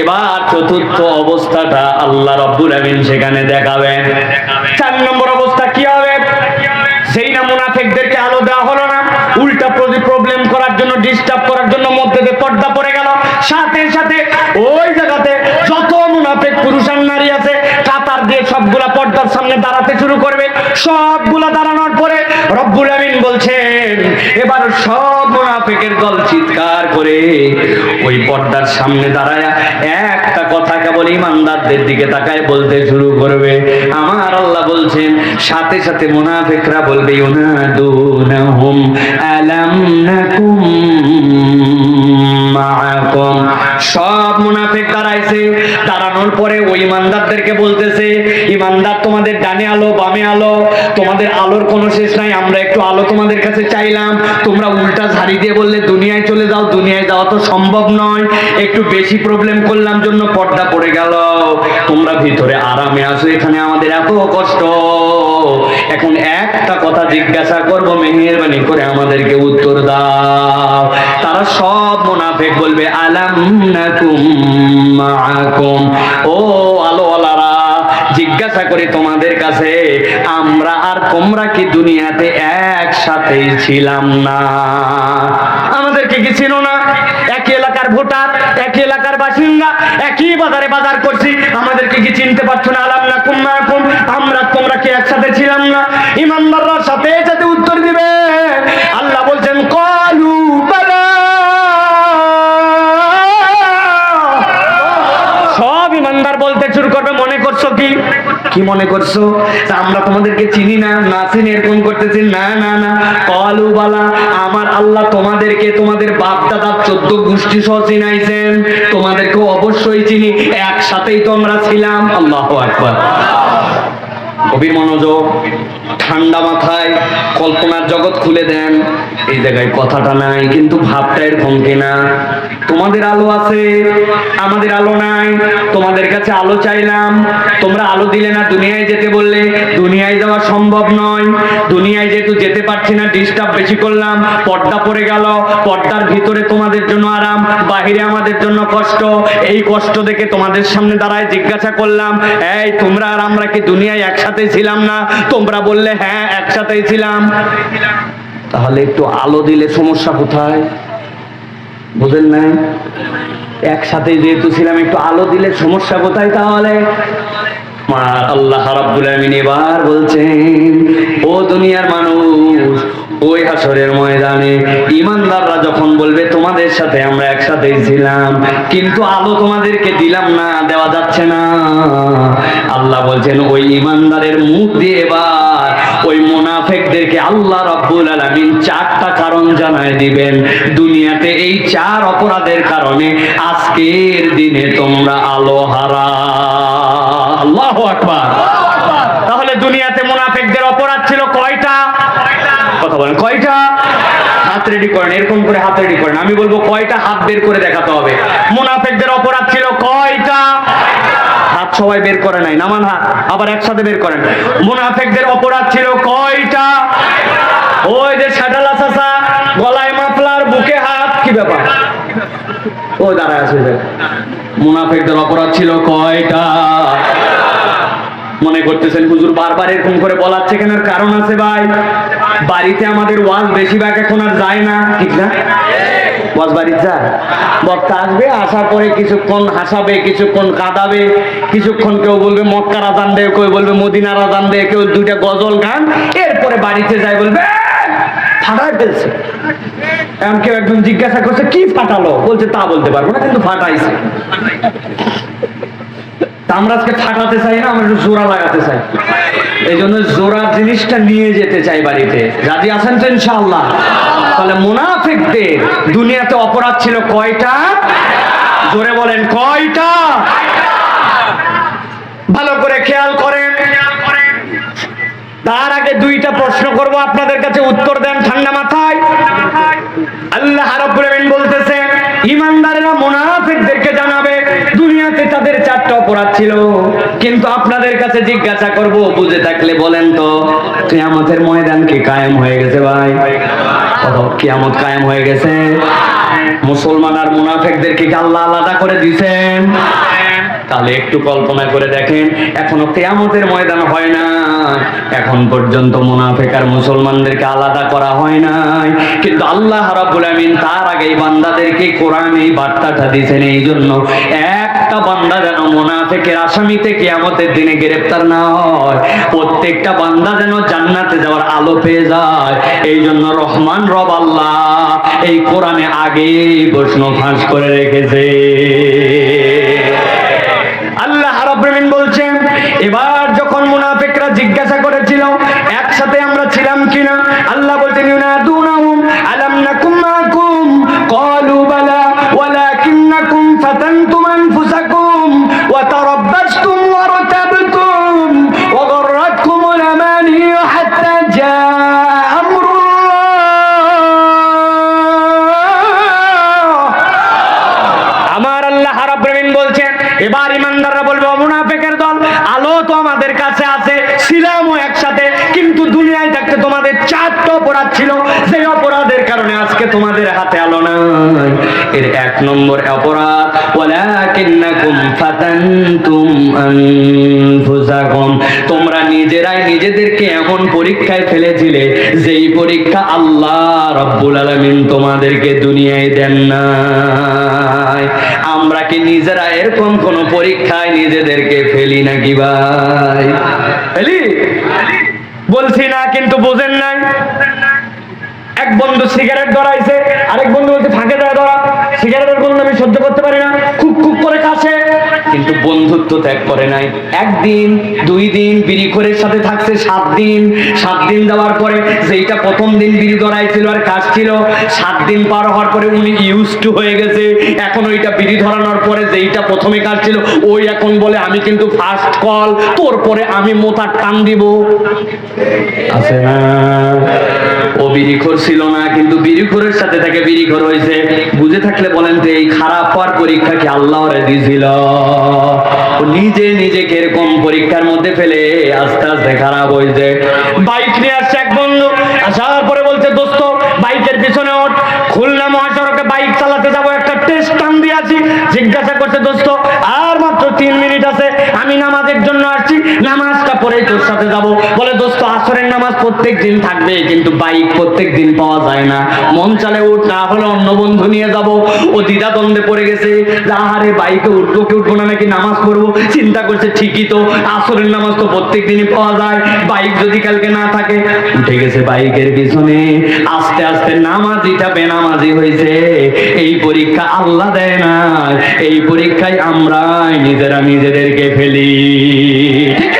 এবার চতুর্থ অবস্থাটা আল্লাহ রব্বুল আমিন সেখানে দেখাবেন চার নম্বর অবস্থা কি হবে? সেই না মুনাফেকদেরকে আলো দেওয়া হলো না, উল্টা প্রতি প্রবলেম করার জন্য ডিস্টার্ব করার জন্য মধ্যে দিয়ে পর্দা পড়ে গেল। সাথে সাথে ওই জায়গাতে যত মুনাফেক পুরুষ আর নারী আছে, কাতার দিয়ে সবগুলা পর্দার সামনে দাঁড়াতে শুরু করবে। সবগুলা দাঁড়ানোর পরে রব্বুল আমিন বলছেন, এবার সব মুনাফেকের দল চিৎকার করে ওই পর্দার সামনে দাঁড়ায় একটা কথা কেবল ইমানদারদের দিকে তাকায় বলতে শুরু করবে। আমার আল্লাহ বলছেন, সাথে সাথে মুনাফিকরা বলবে, ইউনাদুনাহুম আলাম নাকুম মাআকুম। সব মুনাফিক দাঁড়াইছে, দাঁড়ানোর পরে ওই ইমানদারদেরকে বলতেছে তোমাদের ডানে আলো, বামে আলো, তোমাদের আলোর কোনো শেষ নাই, আমরা একটু আলো তোমাদের কাছে চাইলাম। তোমরা উল্টা ঝাড়ি দিয়ে বললে, দুনিয়ায় চলে যাও, দুনিয়ায় যাওয়া তো সম্ভব নয়। একটু বেশি প্রবলেম করলাম জন্য পর্দা পড়ে গেল। তোমরা ভিতরে আরামে আসো এখানে আমাদের এত কষ্ট। এখন একটা কথা জিজ্ঞাসা করব, মেহেরবানি করে আমাদেরকে উত্তর দাও। তারা সব মুনাফেক বলবে, আলাম নাকুম মাআকুম। ও আলোওয়ালারা জিজ্ঞাসা করি তোমাদের কাছে, আমরা আর তোমরা কি দুনিয়াতে একসাথেই ছিলাম না? আমাদেরকে কি ছিল না? একই এলাকার ভোটার, একই এলাকার বাসিন্দা, একই বাজারে বাজার করছি। আমাদেরকে কি চিনতে পারছ না? আলাম না কুম না কুম আমরা তোমরা কি একসাথে ছিলাম না? ইমানদাররা সাথে সাথে উত্তর দিবে। আল্লাহ বলছেন, কলু সব ইমানদার বলতে শুরু করবে, মনে কি? কি মনে করছ? আমরা তোমাদেরকে চিনি না না চিনি, এরকম করতেছি, না না না। কলু বালা, আমার আল্লাহ তোমাদেরকে, তোমাদের বাপ দাদা চোদ্দ গোষ্ঠী সহ চিনাইছেন। তোমাদেরকে অবশ্যই চিনি, একসাথেই তো আমরা ছিলাম। আল্লাহ আকবার। কবির মনোযোগ, ঠান্ডা মাথায় কল্পনার জগৎ খুলে দেন। এই জায়গায় কথাটা নাই, কিন্তু ভাবটা এরকম কিনা? তোমাদের আলো আছে, আমাদের আলো নাই, তোমাদের কাছে আলো চাইলাম। তোমরা আলো দিলে না, দুনিয়ায় যেতে বললে, দুনিয়ায় যাওয়া সম্ভব নয়। দুনিয়ায় যেহেতু যেতে পারছি না ডিস্টার্ব বেশি করলাম, পর্দা পড়ে গেল, পর্দার ভিতরে তোমাদের জন্য আরাম, বাহিরে আমাদের জন্য কষ্ট। এই কষ্ট দেখে তোমাদের সামনে দাঁড়ায় জিজ্ঞাসা করলাম, এই, তোমরা আর আমরা কি দুনিয়ায় একসাথে ছিলাম না। তোমরা বললে হ্যাঁ একসাথেই ছিলাম। তাহলে একটু আলো দিলে সমস্যা কোথায়? বুঝেন নাই? একসাথে যেহেতু ছিলাম, একটু আলো দিলে সমস্যা কোথায় তাহলে? আল্লাহ এবার বলছেন, ও দুনিয়ার মানুষ, ওই হাসরের ময়দানে ইমানদাররা যখন বলবে, তোমাদের সাথে আমরা একসাথেই ছিলাম, কিন্তু আলো তোমাদেরকে দিলাম না, দেওয়া যাচ্ছে না। আল্লাহ বলছেন, ওই ইমানদারের আল্লাহ রাব্বুল আলামিন চারটা কারণ জানায় দিবেন। দুনিয়াতে এই চার অপরাধের কারণে আজকের দিনে তোমরা আলো হারা। আল্লাহু আকবার। তাহলে দুনিয়াতে মুনাফেকদের অপরাধ ছিল কয়টা? কথা বলেন, কয়টা? হাত রেডি করেন, এরকম করে হাত রেডি করেন। আমি বলব কয়টা হাত বের করে দেখাতে হবে। মুনাফেকদের অপরাধ ছিল সবাই বের করে নাই, নামান হাত, আবার একসাথে বের করেন মুনাফেকদের অপরাধ ছিল কয়টা? ওই যে সাটালা চাষা গলায় মাফলার, বুকে হাত, কি ব্যাপার? ও দাঁড়ায় আছে। মুনাফেকদের অপরাধ ছিল কয়টা? মনে করতেছেন হুজুর, বারবার এরকম করে বলাচ্ছে কেন? কারণ আছে ভাই, বাড়িতে আমাদের ওয়াজ বেশিরভাগ এখন আর যায় না, ঠিক না? যায় বক্তা আসবে, আসার পরে কিছুক্ষণ হাসাবে, কিছুক্ষণ কাঁদাবে, কিছুক্ষণ কেউ বলবে মক্কার আজান দে, কেউ বলবে মদিনার আজান দে, কেউ দুইটা গজল গান, এরপরে বাড়িতে যায় বলবে ফাটাই ফেলছে। এমন কেউ একজন জিজ্ঞাসা করছে, কি ফাটালো? বলছে, তা বলতে পারব না, কিন্তু ফাটাইছে। আমরা ফাটাতে চাই না, আমরা একটু জোড়া লাগাতে চাই। এই জন্য জোড়া জিনিসটা নিয়ে যেতে চাই বাড়িতে। রাজি আছেন তো ইনশাআল্লাহ? তাহলে মুনাফিকদের দুনিয়াতে অপরাধ ছিল কয়টা? জোরে বলেন, কয়টা? ভালো করে খেয়াল করেন। তার আগে দুইটা প্রশ্ন করব, আপনাদের কাছে উত্তর দেন, ঠান্ডা মাথায় আল্লাহ রাব্বুল আমিন বলতেছে ইমানদারেরা মুনাফিকদেরকে জানাবে দুনিয়াতে তাদের চারটা অপরাধ ছিল কিন্তু আপনাদের কাছে জিজ্ঞাসা করব, বুঝে থাকলে বলেন তো কিয়ামতের ময়দান কি কায়েম হয়ে গেছে ভাই। কিয়ামত কায়েম হয়ে গেছে। মুসলমান আর মুনাফেকদেরকে কি আল্লাহ আলাদা করে দিছেন? তাহলে একটু কল্পনা করে দেখেন, এখনও কেয়ামতের ময়দান হয় না। এখন পর্যন্ত মুনাফেক আর মুসলমানদেরকে আলাদা করা হয় নাই। কিন্তু আল্লাহ রাব্বুল আমিন তার আগেই বান্দাদেরকে কোরআন এই বার্তাটা দিয়েছেন এই জন্য একটা বান্দা যেন মুনাফেকের আসামিতে কেয়ামতের দিনে গ্রেফতার না হয়, প্রত্যেকটা বান্দা যেন জান্নাতে যাওয়ার আলো পেয়ে যায়। এই জন্য রহমান রব আল্লাহ এই কোরআনে আগেই প্রশ্ন ফাঁস করে রেখেছে। আল্লাহ রাব্বুল বলছেন, এবার যখন মুনাফিকরা জিজ্ঞাসা করেছিল, একসাথে আমরা ছিলাম কিনা? তোমাদের চারটা অপরাধ ছিল। সেই অপরাধের কারণে আজকে তোমাদের হাতে আলো নাই। এর এক নম্বর অপরাধ, ওয়ালাকিন্নাকুম ফাতানতুম আনফুসাকুম। তোমরা নিজেরাই নিজেদেরকে এমন পরীক্ষায় ফেলেছিলে, যেই পরীক্ষা আল্লাহ রাব্বুল আলামিন তোমাদেরকে দুনিয়ায় দেন নাই। আমরা কি নিজেরা এরকম কোন পরীক্ষায় নিজেদেরকে ফেলি নাকি ভাই? ফেলি? বলছি না, কিন্তু বোঝেন নাই। এক বন্ধু সিগারেট ধরাইছে, আরেক বন্ধু বলছে ফাঁকে দেয় ধরা সিগারেটের গন্ধ আমি সহ্য করতে পারি না। খুব খুব করে কাছে কিন্তু বন্ধুত্ব ত্যাগ করে নাই। একদিন, দুই দিন বিড়িখোরের সাথে থাকছে, সাত দিন। সাত দিন যাওয়ার পরে যেইটা প্রথম দিন বিড়ি ধরাই ধরাইছিল আর কাজ ছিল সাত দিন পার হওয়ার পরে উনি ইউজ টু হয়ে গেছে। এখন ওইটা বিড়ি ধরানোর পরে যেইটা প্রথমে কাজ ছিল ওই এখন বলে, আমি কিন্তু ফার্স্ট কল তোর পরে আমি মোতার টান দিব। আছে না? ও বিড়িখোর ছিল না, কিন্তু বিড়িখোরের সাথে থেকে বিড়িখোর হয়েছে। বুঝে থাকলে বলেন তো এই খারাপ হওয়ার পরীক্ষা কি আল্লাহ দিয়েছিল নিজে নিজেকে এরকম পরীক্ষার মধ্যে ফেলে, আস্তে আস্তে খারাপ হয়েছে। বাইক নিয়ে আসছে এক বন্ধু আসার পরে বলছে দোস্ত বাইকের পিছনে ওঠ খুলনা মহাসড়কে বাইক চালাতে যাব একটা টেস্ট টান দিয়েছি জিজ্ঞাসা করছে দোস্ত আর মাত্র তিন মিনিট আছে আমি নামাজের জন্য আসছি পরে তোর সাথে যাব। বলে, দোস্ত, আসরের নামাজ প্রত্যেক দিন থাকবে, কিন্তু বাইক প্রত্যেক দিন পাওয়া যায় না। মন চালে উঠ, না হলে অন্য বন্ধু নিয়ে যাব। ও দ্বিধা দ্বন্দ্বে পড়ে গেছে। আহারে বাইকে উঠবো কি উঠবো না, নাকি নামাজ পড়ব? চিন্তা করছে, ঠিকই তো, আসরের নামাজ তো প্রত্যেক দিনই পাওয়া যায়, বাইক যদি কালকে না থাকে। উঠে গেছে বাইকের পিছনে। আস্তে আস্তে নামাজিটা বেনামাজি হয়েছে। এই পরীক্ষা আল্লাহ দেয় না, এই পরীক্ষায় আমরাই নিজেরা নিজেদেরকে ফেলি। ঠিক